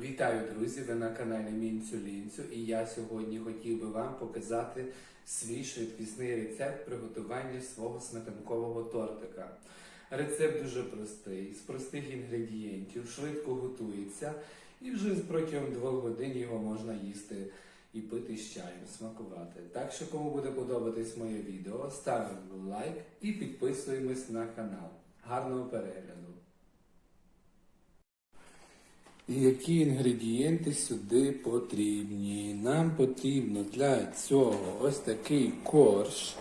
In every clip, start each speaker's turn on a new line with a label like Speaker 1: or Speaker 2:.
Speaker 1: Вітаю, друзі! Ви на каналі Мінцю Лінцю і я сьогодні хотів би вам показати свій швидкісний рецепт приготування свого сметанкового тортика. Рецепт дуже простий, з простих інгредієнтів, швидко готується і вже протягом двох годин його можна їсти і пити з чаєм, смакувати. Так що, кому буде подобатись моє відео, ставимо лайк і підписуємось на канал. Гарного перегляду! Які інгредієнти сюди потрібні? Нам потрібно для цього ось такий корж,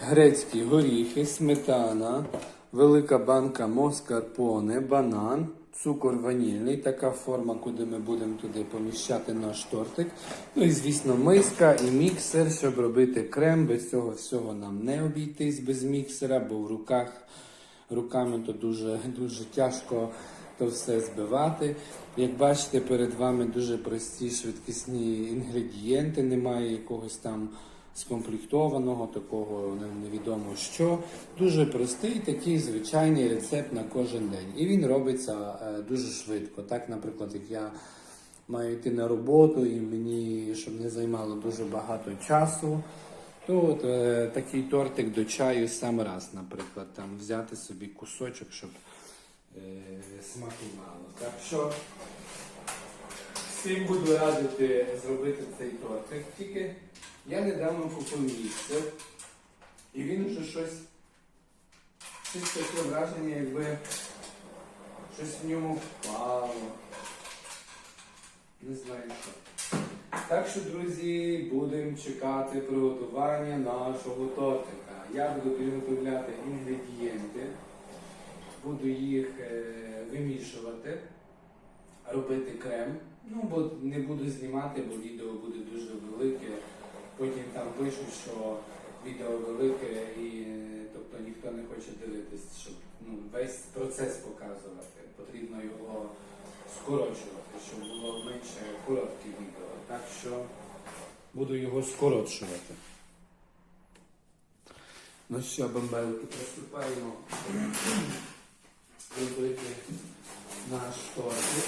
Speaker 1: грецькі горіхи, сметана, велика банка москарпоне, банан, цукор ванільний, така форма, куди ми будемо туди поміщати наш тортик. Ну і, звісно, миска і міксер, щоб робити крем. Без цього всього нам не обійтись без міксера, бо в руках руками то дуже, дуже тяжко то все збивати. Як бачите, перед вами дуже прості швидкісні інгредієнти, немає якогось там скомплектованого, такого невідомо що. Дуже простий, такий звичайний рецепт на кожен день. І він робиться е, дуже швидко. Так, наприклад, як я маю йти на роботу і мені, щоб не займало дуже багато часу. То от, е, такий тортик до чаю сам раз, наприклад, там взяти собі кусочок, щоб е, смакувало. Так що всім буду радити зробити цей тортик. Тільки я недавно купив місце, і він вже щось, щось таке враження, якби щось в ньому впало. Не знаю що. Так що, друзі, будемо чекати приготування нашого тортика. Я буду приготовляти інгредієнти, буду їх е, вимішувати, робити крем. Ну, бо не буду знімати, бо відео буде дуже велике. Потім там пишуть, що відео велике і тобто ніхто не хоче дивитись, щоб ну, весь процес показувати. Потрібно його скорочувати, щоб було менше коротке відео. Так що буду його скорочувати. Ну що, бомбелки, приступаємо робити наш тортик.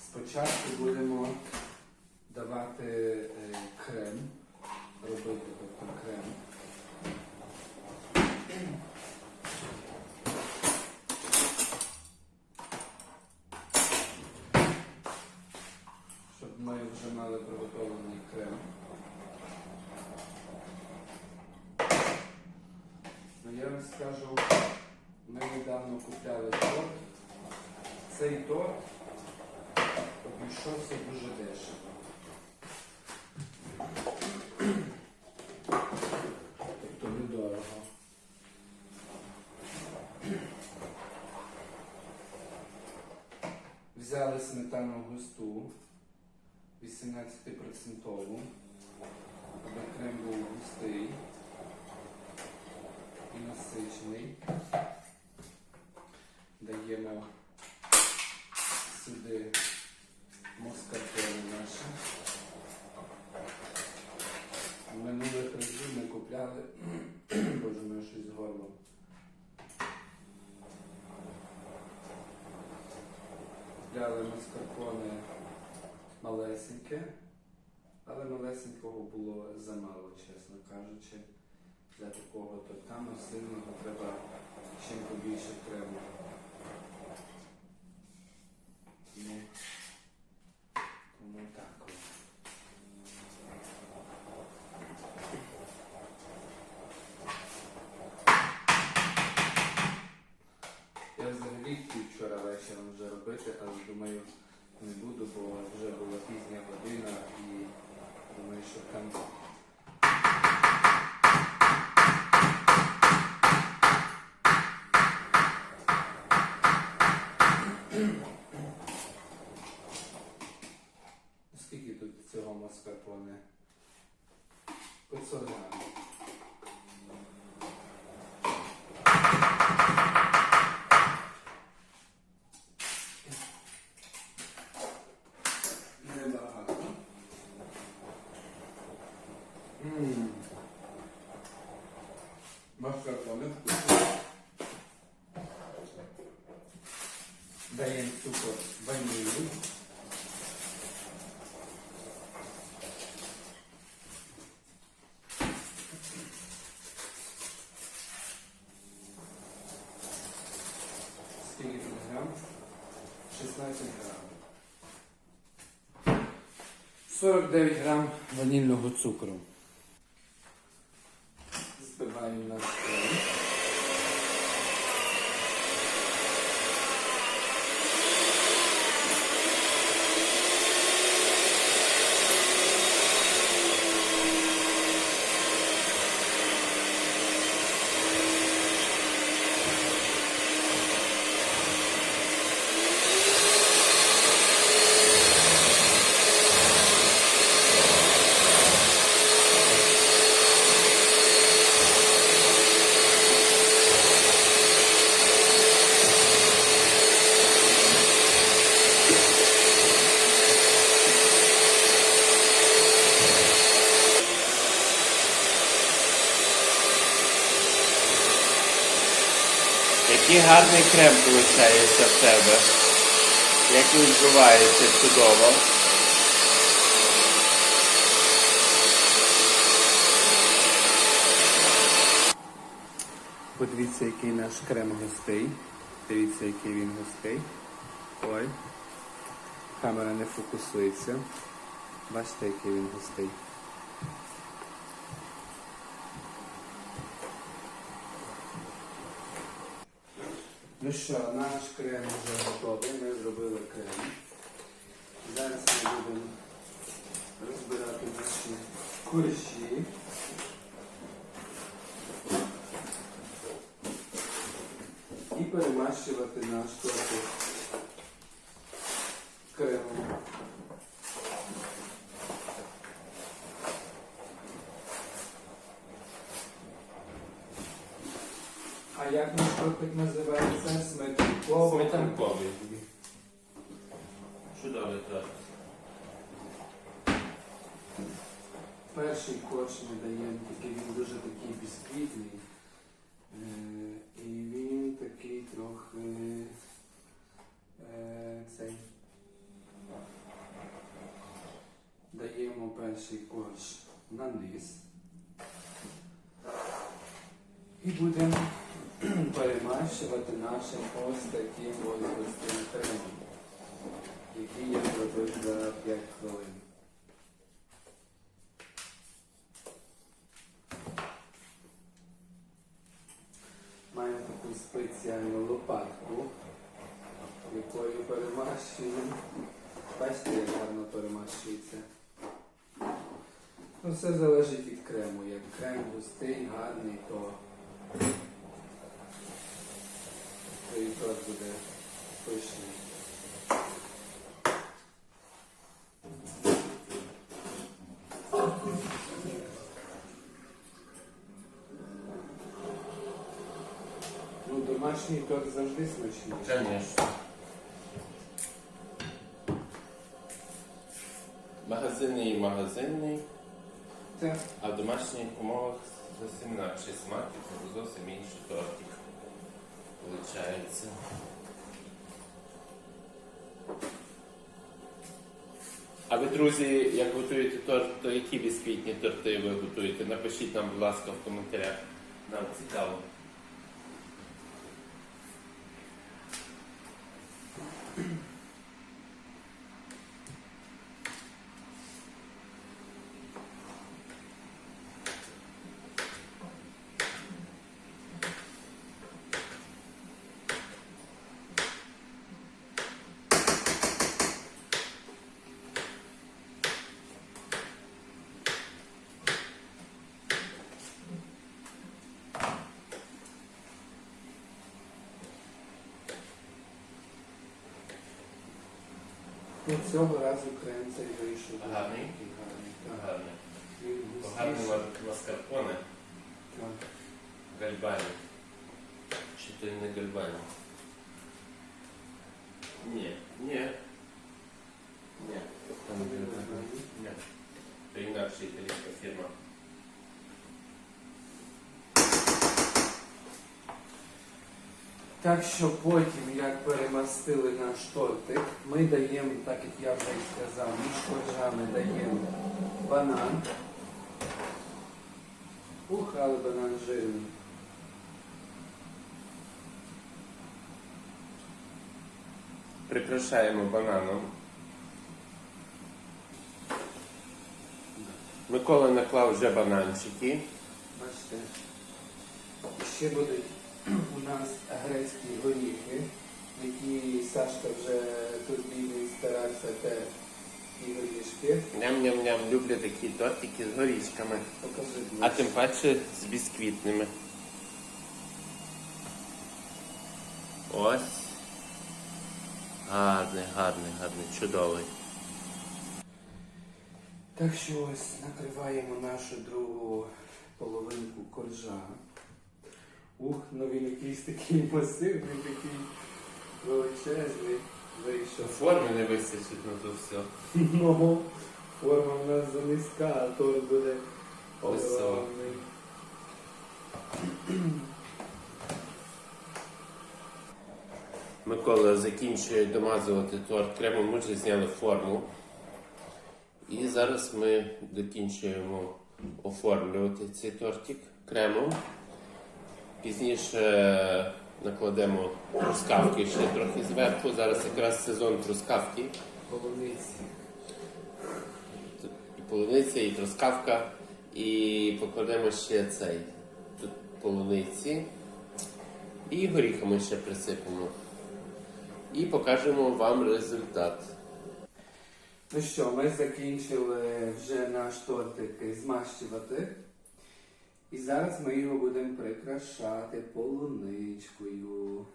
Speaker 1: Спочатку будемо давати е, крем, робити тобто крем. Щоб ми вже мали приготовлений крем. Скажу, ми недавно купляли торт. Цей торт обійшовся дуже дешево. Тобто недорого. Взяли сметану густу 18%, аби крем був густий насичений. Даємо сюди москартони наші. Минулих разів ми купляли, боже мене щось з горлом. Купляли маскарпоне малесеньке, але малесенького було замало, чесно кажучи, для такого то там сильного треба чим побільше крему. Ну, тому так. Я взагалі хотів вчора вечором вже робити, але думаю, не буду, бо вже була пізня година і думаю, що там. 400 грамм. 16 грамм. 49 грам ванільного цукру. Збиваємо на
Speaker 2: Який гарний крем виходить в тебе. Як він збивається чудово.
Speaker 1: Подивіться, який наш крем густий. Дивіться, який він густий. Ой. Камера не фокусується. Бачите, який він густий. Ну що, наш крем вже готовий. Ми зробили крем. Зараз ми будемо розбирати наші курші. і перемащувати наш тортик кремом. А як називається? Сметанково.
Speaker 2: Сметанковий. Чудовий торт.
Speaker 1: Перший ми даємо, такий він дуже такий бісквітний. Е, і він такий трохи е, цей. Даємо перший корж на низ. І будемо перемащувати нашим таким ось густим який я зробив за 5 хвилин. Маємо таку спеціальну лопатку, якою перемащуємо. Бачите, як гарно перемащується. Ну, все залежить від крему. Як крем густий, гарний, то, то і торт буде пишний. Ну, домашній торт завжди смачний.
Speaker 2: Звісно. Магазинний і магазинний,
Speaker 1: Це
Speaker 2: а в домашніх умовах зовсім інакший смак, і це зовсім інший тортик. Получається. А ви, друзі, як готуєте торт, то які бісквітні торти ви готуєте? Напишіть нам, будь ласка, в коментарях. Нам цікаво.
Speaker 1: Ну, цього разу крем цей вийшов.
Speaker 2: Гарний?
Speaker 1: Гарний.
Speaker 2: Гарний маскарпоне.
Speaker 1: Так.
Speaker 2: Гальбані. Чи то не Гальбані? Ні, ні. Ні. Ні. Це інакше італійська фірма.
Speaker 1: Так що потім, як перемастили наш тортик, ми даємо, так як я вже і сказав, між коржами даємо банан. Ух, але банан жирний.
Speaker 2: Прикрашаємо бананом. Микола наклав вже бананчики.
Speaker 1: Бачите, ще будуть у нас грецькі горіхи, які Сашка вже тут бігає, старався те ті горішки.
Speaker 2: Ням-ням-ням, люблю такі тортики з горішками.
Speaker 1: Покажи,
Speaker 2: А тим паче з бісквітними. Ось. Гарний, гарний, гарний, чудовий.
Speaker 1: Так що ось накриваємо нашу другу половинку коржа. Ух, ну він якийсь такий масивний, такий величезний вийшов.
Speaker 2: Форми не вистачить на то все.
Speaker 1: Ну, форма в нас занизька, а торт буде огромний.
Speaker 2: Микола закінчує домазувати торт кремом, ми вже зняли форму. І зараз ми закінчуємо оформлювати цей тортик кремом. Пізніше накладемо трускавки ще трохи зверху. Зараз якраз сезон трускавки.
Speaker 1: Полуниці.
Speaker 2: І полуниця, і трускавка. І покладемо ще цей тут полуниці. І горіхами ще присипемо. І покажемо вам результат.
Speaker 1: Ну що, ми закінчили вже наш тортик змащувати. І зараз ми його будемо прикрашати полуничкою.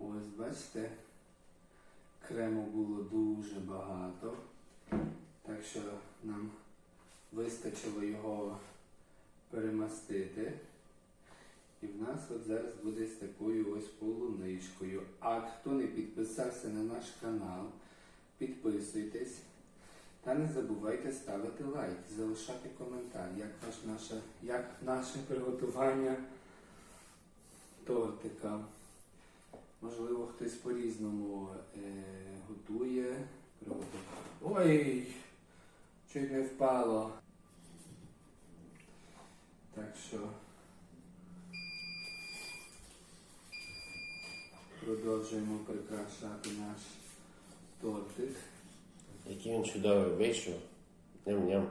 Speaker 1: Ось бачите, крему було дуже багато. Так що нам вистачило його перемастити. І в нас от зараз буде з такою ось полуничкою. А хто не підписався на наш канал, підписуйтесь. Та не забувайте ставити лайк, залишати коментар, як, ваш, наше, як наше приготування тортика. Можливо, хтось по-різному е, готує. Ой, чуть не впало. Так що продовжуємо прикрашати наш тортик.
Speaker 2: Який він чудовий вийшов. Ням-ням.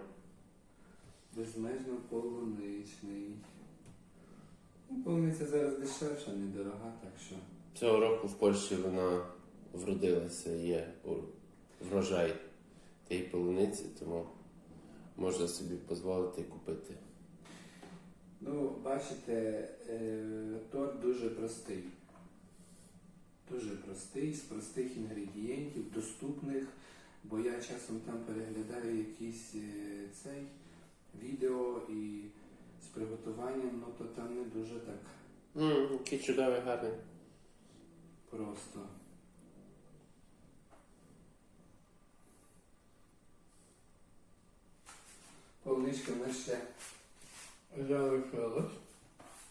Speaker 1: Безмежно полуничний. Ну, Полуниця зараз дешевша, недорога, так що.
Speaker 2: Цього року в Польщі вона вродилася, є у- врожай тієї полуниці, тому можна собі дозволити купити.
Speaker 1: Ну, бачите, е, торт дуже простий. Дуже простий, з простих інгредієнтів, доступних, бо я часом там переглядаю якісь е, цей відео і з приготуванням, ну то там не дуже так
Speaker 2: Ммм, який чудовий, гарний.
Speaker 1: просто. Полуничка в нас ще.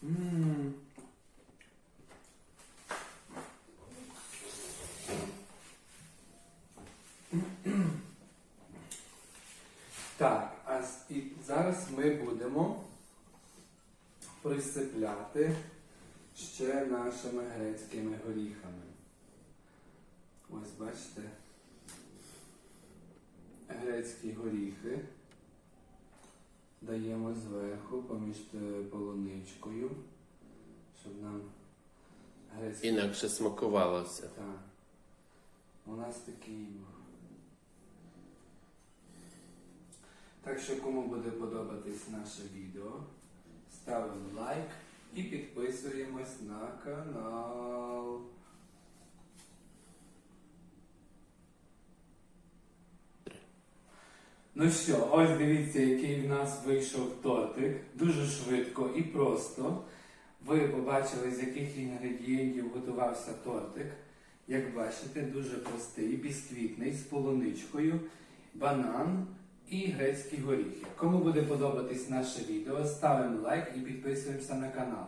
Speaker 1: Ммм. Так, а с- і зараз ми будемо присипляти ще нашими грецькими горіхами. Ось бачите. Грецькі горіхи даємо зверху поміж е, полуничкою, щоб нам грецький
Speaker 2: Інакше смакувалося.
Speaker 1: так. У нас такий Так що кому буде подобатись наше відео, ставимо лайк і підписуємось на канал. Ну що, ось дивіться, який в нас вийшов тортик. Дуже швидко і просто. Ви побачили, з яких інгредієнтів готувався тортик. Як бачите, дуже простий, бісквітний, з полуничкою, банан і грецькі горіхи. Кому буде подобатись наше відео, ставимо лайк і підписуємося на канал.